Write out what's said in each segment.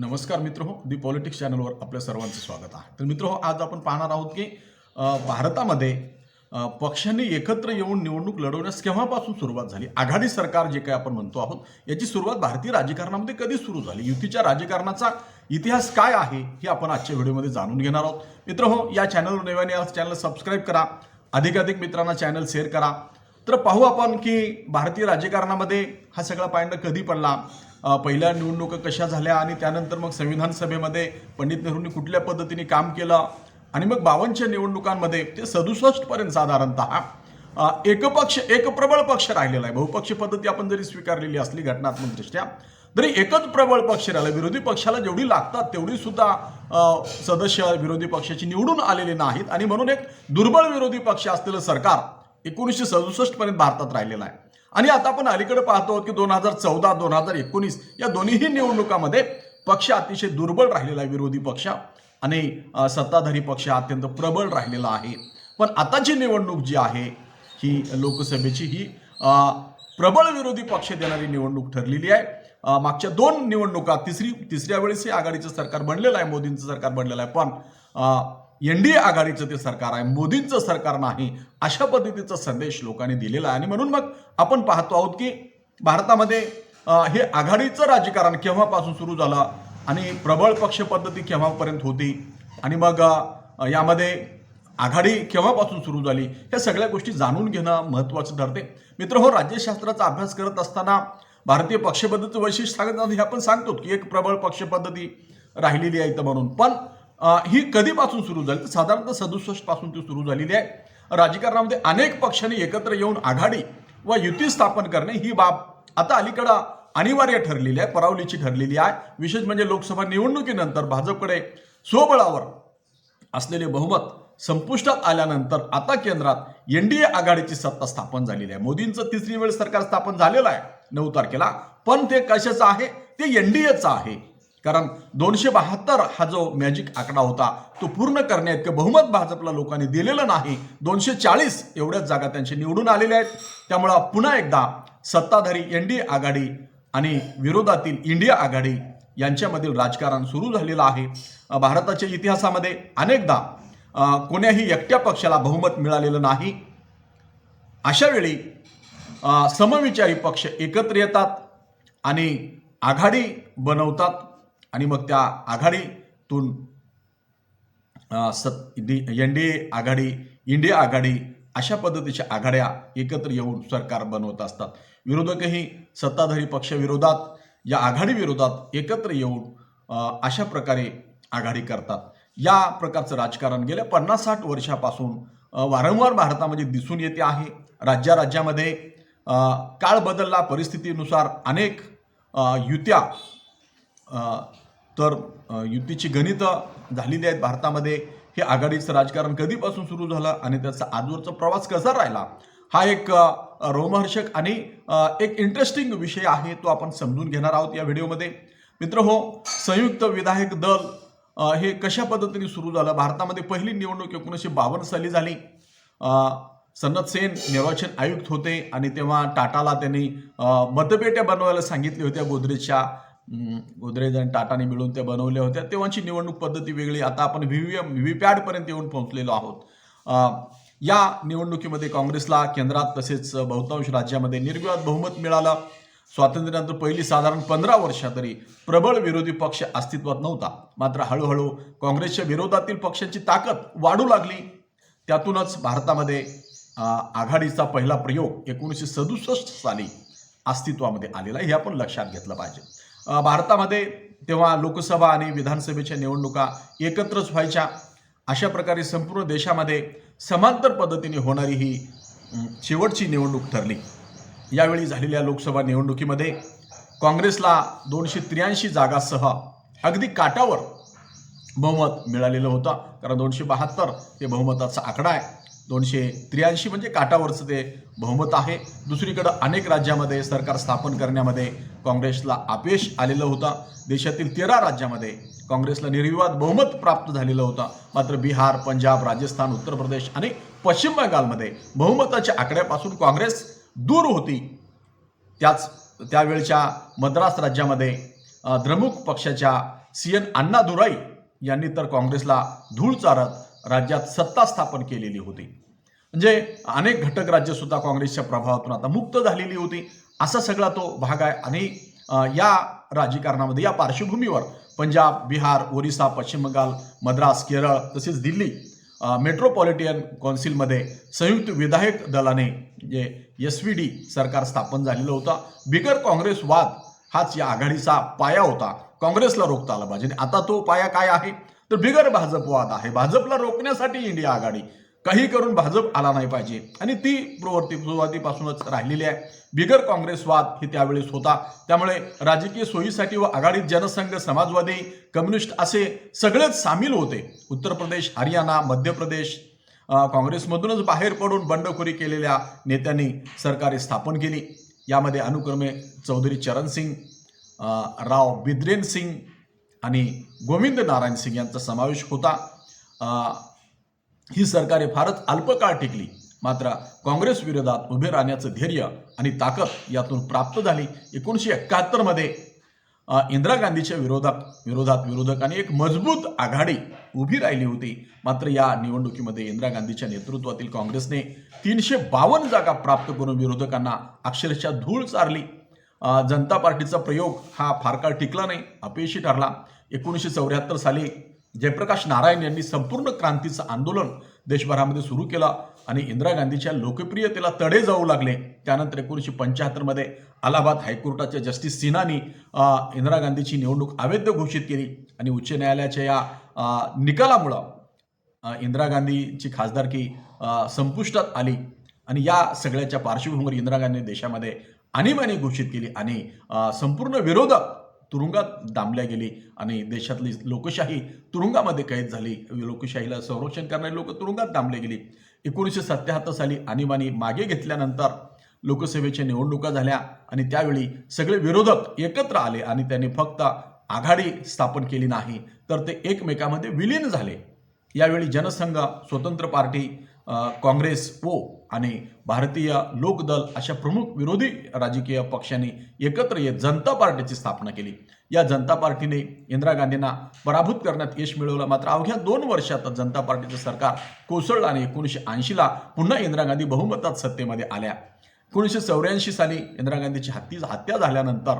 नमस्कार मित्र हो दी पॉलिटिक्स चॅनलवर आपल्या सर्वांचं स्वागत आहे. तर मित्र हो आज आपण पाहणार आहोत की भारतामध्ये पक्षांनी एकत्र येऊन निवडणूक लढवण्यास केव्हापासून सुरुवात झाली? आघाडी सरकार जे काही आपण म्हणतो आहोत याची सुरुवात भारतीय राजकारणामध्ये कधी सुरू झाली? युतीच्या राजकारणाचा इतिहास काय आहे हे आपण आजच्या व्हिडिओमध्ये जाणून घेणार आहोत. मित्र हो या चॅनलवर नव्याने आज चॅनल सबस्क्राईब करा. अधिकाधिक मित्रांना चॅनल शेअर करा. तर पाहू आपण की भारतीय राजकारणामध्ये हा सगळा पायंडा कधी पडला? पहिल्या निवडणुका कशा झाल्या आणि त्यानंतर मग संविधान सभेमध्ये पंडित नेहरूंनी कुठल्या पद्धतीने काम केलं? आणि मग बावनच्या निवडणुकांमध्ये ते सदुसष्ट पर्यंत साधारणतः एकपक्ष एक प्रबळ पक्ष राहिलेला आहे. बहुपक्ष पद्धती आपण जरी स्वीकारलेली असली घटनात्मकदृष्ट्या तरी एकच प्रबळ पक्ष राहिला. विरोधी पक्षाला जेवढी लागतात तेवढी सुद्धा सदस्य विरोधी पक्षाची निवडून आलेले नाहीत. आणि म्हणून एक दुर्बळ विरोधी पक्ष असलेलं सरकार एकोणीसशे सदुसष्ट पर्यंत भारतात राहिलेलं आहे. आणि आता आपण अलीकडे पाहतो की दोन हजार चौदा दोन हजार एकोणीस या दोन्हीही निवडणुकामध्ये पक्ष अतिशय दुर्बळ राहिलेला आहे विरोधी पक्ष आणि सत्ताधारी पक्ष अत्यंत प्रबळ राहिलेला आहे. पण आताची निवडणूक जी आहे ही लोकसभेची ही प्रबळ विरोधी पक्ष देणारी निवडणूक ठरलेली आहे. मागच्या दोन निवडणुका तिसरी तिसऱ्या वेळेस हे आघाडीचं सरकार बनलेलं आहे मोदींचं सरकार बनलेलं आहे. पण एन डी ए आघाडीचं ते सरकार आहे मोदींचं सरकार नाही अशा पद्धतीचा संदेश लोकांनी दिलेला आहे. आणि म्हणून मग आपण पाहतो आहोत की भारतामध्ये हे आघाडीचं राजकारण केव्हापासून सुरू झालं आणि प्रबळ पक्ष पद्धती केव्हापर्यंत होती आणि मग यामध्ये आघाडी केव्हापासून सुरू झाली ह्या सगळ्या गोष्टी जाणून घेणं महत्त्वाचं ठरते. मित्र हो राज्यशास्त्राचा अभ्यास करत असताना भारतीय पक्षपद्धतीचं वैशिष्ट्य सांगत हे आपण सांगतो की एक प्रबळ पक्ष पद्धती राहिलेली आहे इथं म्हणून. पण ही कधीपासून सुरू झाली? तर साधारणतः सदुसष्टपासून ती सुरू झालेली आहे. राजकारणामध्ये अनेक पक्षांनी एकत्र येऊन आघाडी व युती स्थापन करणे ही बाब आता अलीकडं अनिवार्य ठरलेली आहे परावलीची ठरलेली आहे. विशेष म्हणजे लोकसभा निवडणुकीनंतर भाजपकडे स्वबळावर असलेले बहुमत संपुष्टात आल्यानंतर आता केंद्रात एनडीए आघाडीची सत्ता स्थापन झालेली आहे. मोदींचं तिसरी वेळ सरकार स्थापन झालेलं आहे नऊ तारखेला. पण ते कशाचं आहे? ते एनडीएचं आहे. कारण दोनशे बहात्तर हा जो मॅजिक आकडा होता तो पूर्ण करण्याइतकं बहुमत भाजपला लोकांनी दिलेलं नाही. दोनशे चाळीस एवढ्याच जागा त्यांचे निवडून आलेल्या आहेत. त्यामुळं पुन्हा एकदा सत्ताधारी एनडीए आघाडी आणि विरोधातील इंडिया आघाडी यांच्यामधील राजकारण सुरू झालेलं आहे. भारताच्या इतिहासामध्ये अनेकदा कोण्याही एकट्या पक्षाला बहुमत मिळालेलं नाही. अशावेळी समविचारी पक्ष एकत्र येतात आणि आघाडी बनवतात. आणि मग त्या आघाडीतून सत एन डी ए आघाडी इंडिया आघाडी अशा पद्धतीच्या आघाड्या एकत्र येऊन सरकार बनवत असतात. विरोधकही सत्ताधारी पक्षविरोधात या आघाडीविरोधात एकत्र येऊन अशा प्रकारे आघाडी करतात. या प्रकारचं राजकारण गेल्या पन्नास साठ वर्षापासून वारंवार भारतामध्ये दिसून येते आहे. राज्या राज्यामध्ये काळ बदलला परिस्थितीनुसार अनेक युत्या तर युतीची गणितं झालेली आहेत भारतामध्ये. हे आघाडीचं राजकारण कधीपासून सुरू झालं आणि त्याचा आजवरचा प्रवास कसा राहिला? हा एक रोमहर्षक आणि एक इंटरेस्टिंग विषय आहे तो आपण समजून घेणार आहोत या व्हिडिओमध्ये. मित्र हो संयुक्त विधायक दल हे कशा पद्धतीने सुरू झालं? भारतामध्ये पहिली निवडणूक एकोणीसशे बावन्न साली झाली. सनत सेन निर्वाचन आयुक्त होते आणि तेव्हा टाटाला त्यांनी मतपेट्या बनवायला सांगितल्या होत्या गोदरेजच्या. गोदरेज आणि टाटाने मिळून त्या बनवल्या होत्या तेव्हाची निवडणूक पद्धती वेगळी. आता आपण व्हीव्हीएम व्हीव्हीपॅड पर्यंत येऊन पोहोचलेलो आहोत. या निवडणुकीमध्ये काँग्रेसला केंद्रात तसेच बहुतांश राज्यामध्ये निर्विवाद बहुमत मिळालं. स्वातंत्र्यानंतर पहिली साधारण पंधरा वर्षा तरी प्रबळ विरोधी पक्ष अस्तित्वात नव्हता. मात्र हळूहळू काँग्रेसच्या विरोधातील पक्षांची ताकद वाढू लागली. त्यातूनच भारतामध्ये आघाडीचा पहिला प्रयोग एकोणीसशे सदुसष्ट साली अस्तित्वामध्ये आलेला आहे. हे आपण लक्षात घेतलं पाहिजे. भारतामध्ये तेव्हा लोकसभा आणि विधानसभेच्या निवडणुका एकत्रच व्हायच्या. अशा प्रकारे संपूर्ण देशामध्ये समांतर पद्धतीने होणारी ही शेवटची निवडणूक ठरली. यावेळी झालेल्या लोकसभा निवडणुकीमध्ये काँग्रेसला दोनशे त्र्याऐंशी जागासह अगदी काटावर बहुमत मिळालेलं होतं. कारण दोनशे बहात्तर हे बहुमताचा आकडा आहे. दोनशे त्र्याऐंशी म्हणजे काटावरचं ते बहुमत आहे. दुसरीकडं अनेक राज्यामध्ये सरकार स्थापन करण्यामध्ये काँग्रेसला अपयश आलेलं होतं. देशातील तेरा राज्यामध्ये काँग्रेसला निर्विवाद बहुमत प्राप्त झालेलं होतं. मात्र बिहार पंजाब राजस्थान उत्तर प्रदेश आणि पश्चिम बंगालमध्ये बहुमताच्या आकड्यापासून काँग्रेस दूर होती. त्याच त्यावेळच्या मद्रास राज्यामध्ये द्रमुक पक्षाच्या सी एन अण्णादुराई यांनी तर काँग्रेसला धूळ चारत राज्यात सत्ता स्थापन केलेली होती. म्हणजे अनेक घटक राज्यसुद्धा काँग्रेसच्या प्रभावातून आता मुक्त झालेली होती. असा सगळा तो भाग आहे. आणि या राजकारणामध्ये या पार्श्वभूमीवर पंजाब बिहार ओरिसा पश्चिम बंगाल मद्रास केरळ तसेच दिल्ली मेट्रोपॉलिटियन मेट्रोपॉलिटन कौन्सिलमध्ये संयुक्त विधायक दलाने जे एस व्ही डी सरकार स्थापन झालेलं होतं. बिगर काँग्रेस वाद हाच या आघाडीचा पाया होता. काँग्रेसला रोखता आला पाहिजे. आणि आता तो पाया काय आहे? तर बिगर भाजपवाद आहे. भाजपला रोखण्यासाठी इंडिया आघाडी. काही करून भाजप आला नाही पाहिजे. आणि ती प्रवृत्ती सुरुवातीपासूनच राहिलेली आहे. बिगर काँग्रेसवाद हे त्यावेळेस होता. त्यामुळे राजकीय सोयीसाठी व आघाडीत जनसंघ समाजवादी कम्युनिस्ट असे सगळेच सामील होते. उत्तर प्रदेश हरियाणा मध्य प्रदेश काँग्रेसमधूनच बाहेर पडून बंडखोरी केलेल्या नेत्यांनी सरकारे स्थापन केली. यामध्ये अनुक्रमे चौधरी चरण सिंग राव बिद्रेन सिंग आणि गोविंद नारायण सिंग यांचा समावेश होता. ही सरकारे फारच अल्पकाळ टिकली. मात्र काँग्रेस विरोधात उभे राहण्याचं धैर्य आणि ताकद यातून प्राप्त झाली. एकोणीसशे एकाहत्तरमध्ये इंदिरा गांधीच्या विरोधात विरोधात विरोधकांनी एक मजबूत आघाडी उभी राहिली होती. मात्र या निवडणुकीमध्ये इंदिरा गांधीच्या नेतृत्वातील काँग्रेसने तीनशे बावन्न जागा प्राप्त करून विरोधकांना अक्षरशः धूळ चारली. जनता पार्टीचा प्रयोग हा फार काळ टिकला नाही अपयशी ठरला. एकोणीसशे चौऱ्याहत्तर साली जयप्रकाश नारायण यांनी संपूर्ण क्रांतीचं आंदोलन देशभरामध्ये सुरू केलं आणि इंदिरा गांधीच्या लोकप्रियतेला तडे जाऊ लागले. त्यानंतर एकोणीसशे पंच्याहत्तरमध्ये अलाहाबाद हायकोर्टाच्या जस्टिस सिन्हानी इंदिरा गांधीची निवडणूक अवैध घोषित केली आणि उच्च न्यायालयाच्या या निकालामुळं इंदिरा गांधीची खासदारकी संपुष्टात आली. आणि या सगळ्याच्या पार्श्वभूमीवर इंदिरा गांधी देशामध्ये आणीबाणी घोषित केली आणि संपूर्ण विरोधक तुरुंगात दामल्या गेली आणि देशातली लोकशाही तुरुंगामध्ये कैद झाली. लोकशाहीला संरक्षण करणारी लोक तुरुंगात दामले गेली. एकोणीसशे सत्याहत्तर साली आणीबाणी मागे घेतल्यानंतर लोकसभेच्या निवडणुका झाल्या आणि त्यावेळी सगळे विरोधक एकत्र आले आणि त्यांनी फक्त आघाडी स्थापन केली नाही तर ते एकमेकामध्ये विलीन झाले. यावेळी जनसंघ स्वतंत्र पार्टी काँग्रेस वो आणि भारतीय लोकदल अशा प्रमुख विरोधी राजकीय पक्षांनी एकत्र येत जनता पार्टीची स्थापना केली. या जनता पार्टीने इंदिरा गांधींना पराभूत करण्यात यश मिळवलं. मात्र अवघ्या दोन वर्षात जनता पार्टीचं सरकार कोसळलं आणि एकोणीसशे ऐंशीला पुन्हा इंदिरा गांधी बहुमतात सत्तेमध्ये आल्या. एकोणीसशे चौऱ्याऐंशी साली इंदिरा गांधीची हत्ती हत्या झाल्यानंतर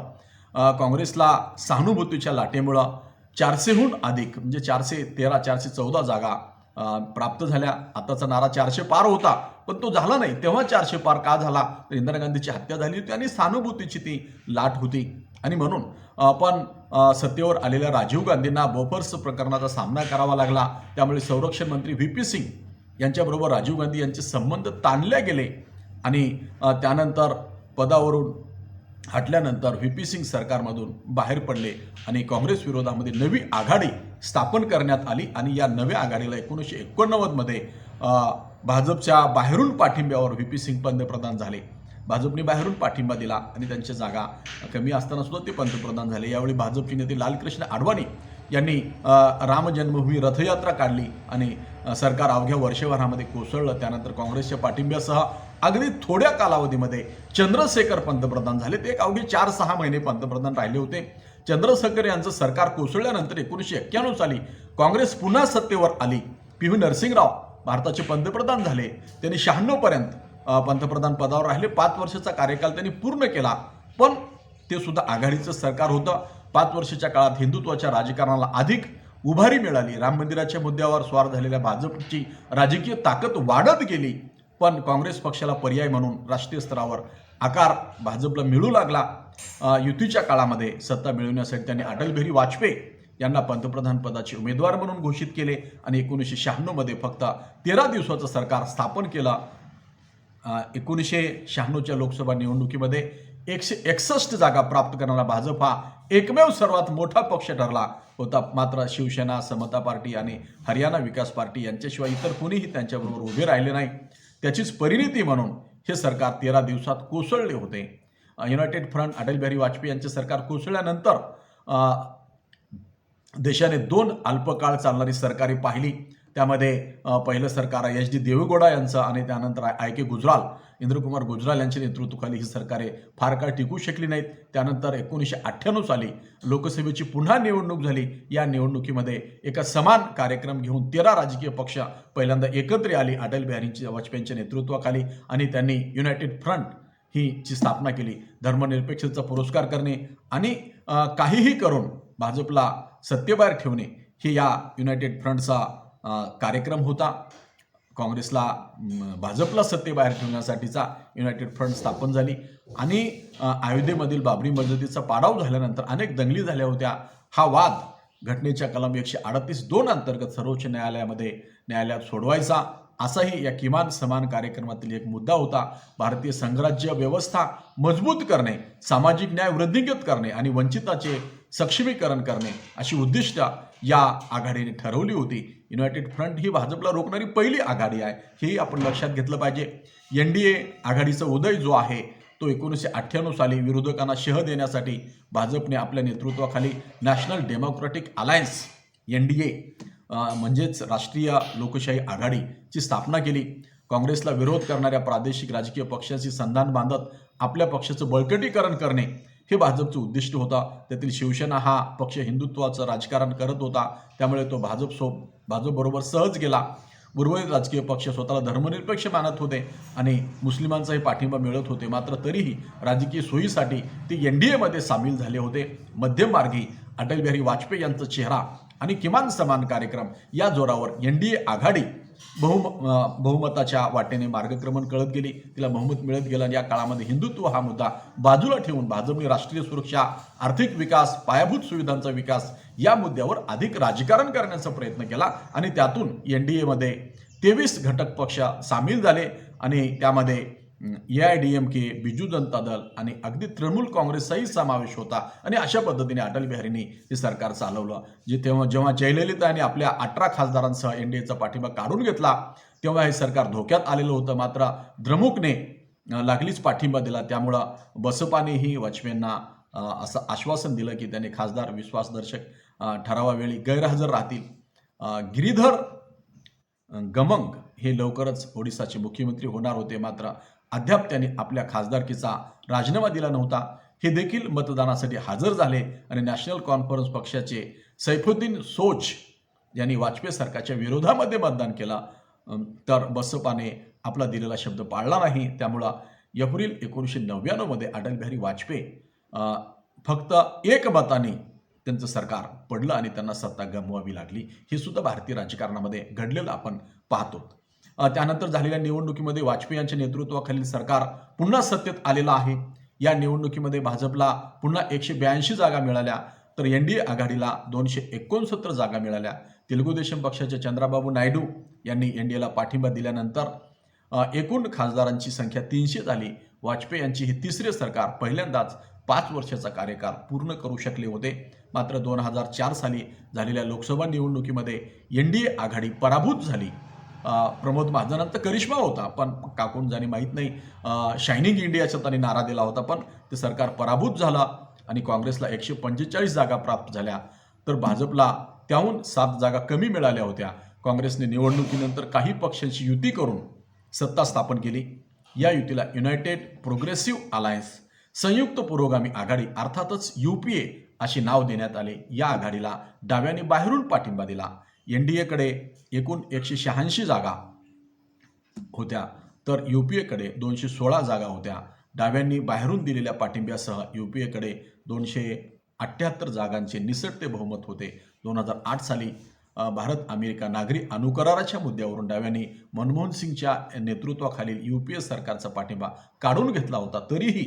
काँग्रेसला सहानुभूतीच्या लाटेमुळं चारशेहून अधिक म्हणजे चारशे तेरा चारशे चौदा जागा प्राप्त झाल्या. आताचा नारा चारशे पार होता पण तो झाला नाही. तेव्हा चारशे पार का झाला? तर इंदिरा गांधीची हत्या झाली होती आणि सहानुभूतीची ती लाट होती. आणि म्हणून आपण सत्तेवर आलेल्या राजीव गांधींना बोफर्स प्रकरणाचा सामना करावा लागला. त्यामुळे संरक्षण मंत्री व्ही पी सिंग यांच्याबरोबर राजीव गांधी यांचे संबंध ताणले गेले. आणि त्यानंतर पदावरून हटल्यानंतर व्ही पी सिंग सरकारमधून बाहेर पडले आणि काँग्रेस विरोधामध्ये नवी आघाडी स्थापन करण्यात आली आणि या नव्या आघाडीला एकोणीसशे एकोणनव्वदमध्ये भाजपच्या बाहेरून पाठिंब्यावर व्ही पी सिंग पंतप्रधान झाले. भाजपने बाहेरून पाठिंबा दिला आणि त्यांच्या जागा कमी असताना सुद्धा ते पंतप्रधान झाले. यावेळी भाजपचे नेते लालकृष्ण आडवाणी यांनी राम जन्मभूमी रथयात्रा काढली आणि सरकार अवघ्या वर्षभरामध्ये कोसळलं. त्यानंतर काँग्रेसच्या पाठिंब्यासह अगदी थोड्या कालावधीमध्ये चंद्रशेखर पंतप्रधान झाले. ते एक अवघे चार सहा महिने पंतप्रधान राहिले होते. चंद्रशेखर यांचं सरकार कोसळल्यानंतर एकोणीसशे एक्क्याण्णव साली काँग्रेस पुन्हा सत्तेवर आली. पी. व्ही. नरसिंगराव भारताचे पंतप्रधान झाले. त्यांनी शहाण्णवपर्यंत पंतप्रधान पदावर राहिले. पाच वर्षाचा कार्यकाल त्यांनी पूर्ण केला. पण ते सुद्धा आघाडीचं सरकार होतं. पाच वर्षाच्या काळात हिंदुत्वाच्या राजकारणाला अधिक उभारी मिळाली. राम मंदिराच्या मुद्द्यावर स्वार झालेल्या भाजपची राजकीय ताकद वाढत गेली. पण काँग्रेस पक्षाला पर्याय म्हणून राष्ट्रीय स्तरावर आकार भाजपला मिळू लागला युतीच्या काळामध्ये सत्ता मिळवण्यासाठी त्यांनी अटल बिहारी वाजपेयी यांना पंतप्रधान पदाचे उमेदवार म्हणून घोषित केले आणि एकोणीसशे शहाण्णवमध्ये फक्त तेरा दिवसाचं सरकार स्थापन केलं. एकोणीसशे शहाण्णवच्या लोकसभा निवडणुकीमध्ये एकशे एकसष्ट जागा प्राप्त करणारा भाजप हा एकमेव सर्वात मोठा पक्ष ठरला होता. मात्र शिवसेना समता पार्टी आणि हरियाणा विकास पार्टी यांच्याशिवाय इतर कोणीही त्यांच्याबरोबर उभे राहिले नाही. त्याचीच परिणिती म्हणून हे सरकार तेरा दिवसात कोसळले होते. युनायटेड फ्रंट अटल बिहारी वाजपेयी यांचे सरकार कोसळल्यानंतर देशाने दोन अल्पकाळ चालणारी सरकारे पाहिली. त्यामध्ये पहिलं सरकार एच डी देवेगौडा यांचं आणि त्यानंतर आय के गुजराल. इंद्रकुमार गुजराल यांच्या नेतृत्वाखाली ही सरकारे फार काळ टिकू शकली नाहीत. त्यानंतर एकोणीसशे अठ्ठ्याण्णव साली लोकसभेची पुन्हा निवडणूक झाली. या निवडणुकीमध्ये एका समान कार्यक्रम घेऊन तेरा राजकीय पक्ष पहिल्यांदा एकत्र आली अटल बिहारींची वाजपेयींच्या नेतृत्वाखाली आणि त्यांनी युनायटेड फ्रंट ही ची स्थापना केली. धर्मनिरपेक्षतेचा पुरस्कार करणे आणि काहीही करून भाजपला सत्तेबाहेर ठेवणे हे या युनायटेड फ्रंटचा कार्यक्रम होता. काँग्रेसला भाजपला सत्तेबाहेर ठेवण्यासाठीचा युनायटेड फ्रंट स्थापन झाली. आणि अयोध्येमधील बाबरी मस्जिदीचा पाडाव झाल्यानंतर अनेक दंगली झाल्या होत्या. हा वाद घटनेच्या कलम एकशे अडतीस दोन अंतर्गत सर्वोच्च न्यायालयामध्ये न्यायालयात सोडवायचा असाही या किमान समान कार्यक्रमातील एक मुद्दा होता. भारतीय संघराज्य व्यवस्था मजबूत करणे सामाजिक न्याय वृद्धिंगत करणे आणि वंचिताचे सक्षमीकरण करणे अशी उद्दिष्ट या आघाडीने ठरवली होती. युनायटेड फ्रंट ही भाजपला रोखणारी पहिली आघाडी आहे. हेही आपण लक्षात घेतलं पाहिजे. एन डी ए आघाडीचा उदय जो आहे तो एकोणीसशे अठ्ठ्याण्णव साली विरोधकांना शह देण्यासाठी भाजपने आपल्या नेतृत्वाखाली National Democratic Alliance N D A म्हणजेच राष्ट्रीय लोकशाही आघाडीची स्थापना केली. काँग्रेसला विरोध करणाऱ्या प्रादेशिक राजकीय पक्षांशी संधान बांधत आपल्या पक्षाचं बळकटीकरण करणे हे भाजपचं उद्दिष्ट होता. त्यातील शिवसेना हा पक्ष हिंदुत्वाचं राजकारण करत होता. त्यामुळे तो भाजप सो भाजपबरोबर सहज गेला. उर्वरित राजकीय पक्ष स्वतःला धर्मनिरपेक्ष मानत होते आणि मुस्लिमांचाही पाठिंबा मिळत होते. मात्र तरीही राजकीय सोयीसाठी ते एन डी एमध्ये सामील झाले होते. मध्यममार्गी अटल बिहारी वाजपेयी यांचा चेहरा आणि किमान समान कार्यक्रम या जोरावर एन डी ए आघाडी बहुम बहुमताच्या वाटेने मार्गक्रमण कळत गेली. तिला बहुमत मिळत गेलं आणि या काळामध्ये हिंदुत्व हा मुद्दा बाजूला ठेवून भाजपने राष्ट्रीय सुरक्षा आर्थिक विकास पायाभूत सुविधांचा विकास या मुद्द्यावर अधिक राजकारण करण्याचा प्रयत्न केला आणि त्यातून एन डी एमध्ये तेवीस घटक पक्ष सामील झाले आणि त्यामध्ये A I D M K Biju Janata Dal आणि अगदी तृणमूल काँग्रेसचाही समावेश होता. आणि अशा पद्धतीने अटल बिहारींनी हे सरकार चालवलं. जे तेव्हा जेव्हा जयललितांनी आपल्या अठरा खासदारांसह एन डी एचा पाठिंबा काढून घेतला तेव्हा हे सरकार धोक्यात आलेलं होतं. मात्र द्रमुकने लागलीच पाठिंबा दिला. त्यामुळं बसपानेही वाजपेयींना असं आश्वासन दिलं की त्यांनी खासदार विश्वासदर्शक ठरावावेळी गैरहजर राहतील. गिरीधर गमंग हे लवकरच ओडिसाचे मुख्यमंत्री होणार होते. मात्र अद्याप त्याने आपल्या खासदारकीचा राजीनामा दिला नव्हता. हे देखील मतदानासाठी हजर झाले आणि नॅशनल कॉन्फरन्स पक्षाचे सैफुद्दीन सोच यांनी वाजपेयी सरकारच्या विरोधामध्ये मतदान केला. तर बसपाने आपला दिलेला शब्द पाळला नाही. त्यामुळं एप्रिल एकोणीसशे नव्याण्णवमध्ये अटल बिहारी वाजपेयी फक्त एक मताने त्यांचं सरकार पडलं आणि त्यांना सत्ता गमवावी लागली. हे सुद्धा भारतीय राजकारणामध्ये घडलेलं आपण पाहतो. त्यानंतर झालेल्या निवडणुकीमध्ये वाजपेयी यांच्या नेतृत्वाखालील सरकार पुन्हा सत्तेत आलेलं आहे. या निवडणुकीमध्ये भाजपला पुन्हा एकशे ब्याऐंशी जागा मिळाल्या. तर एन डी ए आघाडीला दोनशे एकोणसत्तर जागा मिळाल्या. तेलुगू देशम पक्षाचे चंद्राबाबू नायडू यांनी एन डी एला पाठिंबा दिल्यानंतर एकूण खासदारांची संख्या तीनशे झाली. वाजपेयी यांची हे तिसरे सरकार पहिल्यांदाच पाच वर्षाचा कार्यकाळ पूर्ण करू शकले होते. मात्र दोन हजार चार साली झालेल्या लोकसभा निवडणुकीमध्ये एन डी ए आघाडी पराभूत झाली. प्रमोद महाजनांचा करिश्मा होता पण काकून जाणी माहीत नाही शायनिंग इंडियाचा त्यांनी नारा दिला होता पण ते सरकार पराभूत झाला आणि काँग्रेसला एकशे पंचेचाळीस जागा प्राप्त झाल्या. तर भाजपला त्याहून सात जागा कमी मिळाल्या होत्या. काँग्रेसने निवडणुकीनंतर काही पक्षांची युती करून सत्ता स्थापन केली. या युतीला युनायटेड प्रोग्रेसिव्ह अलायन्स संयुक्त पुरोगामी आघाडी अर्थातच यू पी ए असे नाव देण्यात आले. या आघाडीला डाव्याने बाहेरून पाठिंबा दिला. एन डी एकडे एकूण एकशे शहाऐंशी जागा होत्या. तर यू पी एकडे दोनशे सोळा जागा होत्या. डाव्यांनी बाहेरून दिलेल्या पाठिंब्यासह यू पी एकडे दोनशे अठ्ठ्याहत्तर जागांचे निसटते बहुमत होते. दोन हजार आठ साली भारत अमेरिका नागरी अनुकराराच्या मुद्द्यावरून डाव्यांनी मनमोहन सिंगच्या नेतृत्वाखालील यू पी ए सरकारचा पाठिंबा काढून घेतला होता. तरीही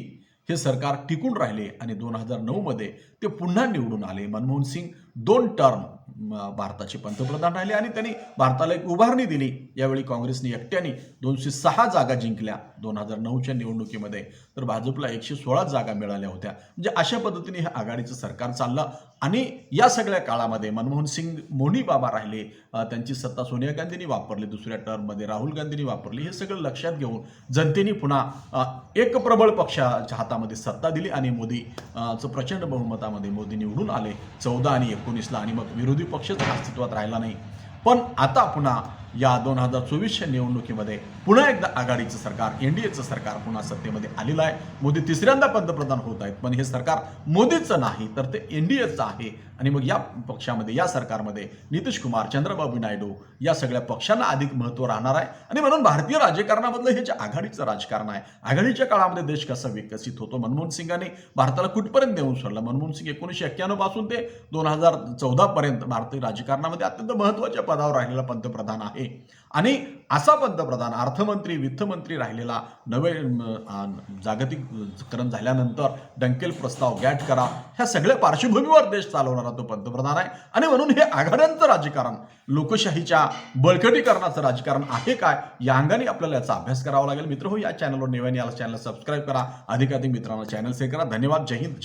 हे सरकार टिकून राहिले आणि दोन हजार नऊमध्ये ते पुन्हा निवडून आले. मनमोहन सिंग दोन टर्म भारताचे पंतप्रधान राहिले आणि त्यांनी भारताला एक उभारणी दिली. यावेळी काँग्रेसने एकट्याने दोनशे सहा जागा जिंकल्या. दोन हजार नऊच्या निवडणुकीमध्ये तर भाजपला एकशे सोळा जागा मिळाल्या होत्या. म्हणजे अशा पद्धतीने हे आघाडीचं सरकार चाललं. आणि या सगळ्या काळामध्ये मनमोहन सिंग मोनी बाबा राहिले त्यांची सत्ता सोनिया गांधींनी वापरली दुसऱ्या टर्ममध्ये राहुल गांधींनी वापरली हे सगळं लक्षात घेऊन जनतेने पुन्हा एक प्रबळ पक्षाच्या हातामध्ये सत्ता दिली आणि मोदी चं प्रचंड बहुमतामध्ये मोदी निवडून आले चौदा आणि एकोणीसला. आणि मग विरोधी पक्षच अस्तित्वात राहिला नाही. पण आता पुन्हा या दोन हजार चोवीसच्या निवडणुकीमध्ये पुन्हा एकदा आघाडीचं सरकार एन डी एचं सरकार पुन्हा सत्तेमध्ये आलेलं आहे. मोदी तिसऱ्यांदा पंतप्रधान होत आहेत पण हे सरकार मोदीचं नाही तर ते एन डी एचं आहे. आणि मग या पक्षामध्ये या सरकारमध्ये नितीश कुमार चंद्रबाबू नायडू या सगळ्या पक्षांना अधिक महत्त्व राहणार आहे. आणि म्हणून भारतीय राजकारणामधलं हे जे आघाडीचं राजकारण आहे आघाडीच्या काळामध्ये देश कसा विकसित होतो मनमोहन सिंगाने भारताला कुठपर्यंत नेऊन सोडलं? मनमोहन सिंग एकोणीसशे एक्क्याण्णवपासून ते दोन हजार चौदा पर्यंत भारतीय राजकारणामध्ये अत्यंत महत्त्वाच्या पदावर राहिलेला पंतप्रधान आहे. आणि असा पंतप्रधान अर्थमंत्री वित्तमंत्री राहिलेला नवे जागतिककरण झाल्यानंतर डंकेल प्रस्ताव गॅट करा ह्या सगळ्या पार्श्वभूमीवर देश चालवणारा तो पंतप्रधान आहे. आणि म्हणून हे आघाड्यांचं राजकारण लोकशाहीच्या बळकटीकरणाचं राजकारण आहे काय या अंगाने आपल्याला याचा अभ्यास करावा लागेल. मित्र हो या चॅनलवर नेव्याने याला चॅनल सबस्क्राईब करा. अधिकाधिक मित्रांना चॅनल शेअर करा. धन्यवाद. जय हिंद.